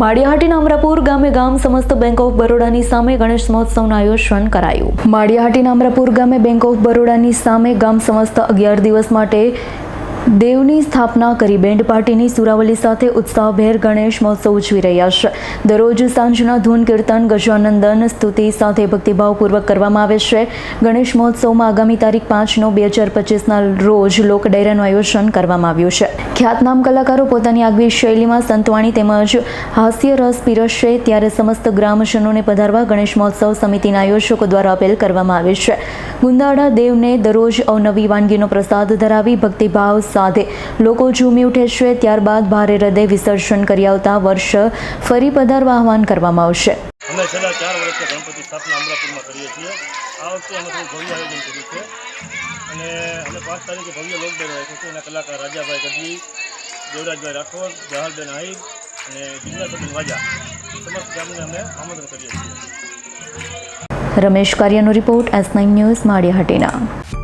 માળિયાહાટીના અમરાપુર ગામે ગામ સમસ્ત બેંક ઓફ બરોડાની સામે ગણેશ મહોત્સવનું આયોજન કરાયું. માળિયાહાટીના અમરાપુર ગામે બેંક ઓફ બરોડાની સામે ગામ સમસ્ત અગિયાર દિવસ માટે દેવની સ્થાપના કરી બેન્ડ પાર્ટીની સુરાવલી સાથે ઉત્સાહભેર ગણેશ મહોત્સવ ઉજવી રહ્યા છે. દરરોજ સાંજના ધૂન કીર્તન, ગજાનંદન સ્તુતિ સાથે ભક્તિભાવપૂર્વક કરવામાં આવે છે. ગણેશ મહોત્સવમાં આગામી તારીખ પાંચ નવ બે હજાર પચીસના રોજ લોક આયોજન કરવામાં આવ્યું છે. ખ્યાતનામ કલાકારો પોતાની આગવી શૈલીમાં સંતવાણી તેમજ હાસ્ય રસ પીરસશે ત્યારે સમસ્ત ગ્રામજનોને પધારવા ગણેશ મહોત્સવ સમિતિના આયોજકો દ્વારા અપીલ કરવામાં આવે છે. ગુંદાળા દેવને દરરોજ અવનવી વાનગીનો પ્રસાદ ધરાવી ભક્તિભાવ સાથે. લોકો ઝૂમી ઉઠે છે ત્યારબાદ ભારે હૃદય વિસર્જન કરી આવતા વર્ષ ફરી પધારવા આહવાન કરવામાં આવશે. અમે છેલ્લા ચાર વર્ષથી ગણપતિ સ્થાપના અમરાપુરમાં કરીએ છીએ. આ વખતે અમે થોડું ભવ્ય આયોજન કર્યું છે. અને અમે પાંચ તારીખે ભવ્ય લોકડાઉન રાખ્યું છે. એના કલાકાર રાજાભાઈ ગઢવી દેવરાજભાઈ રાઠોડ જહાલબેન આહિર અને જિજ્ઞાસાબેન વાજા. સમસ્ત ગામને અમે આમંત્રણ કરીએ છીએ. રમેશ કાર્યનો report S nine news Maliya Hatina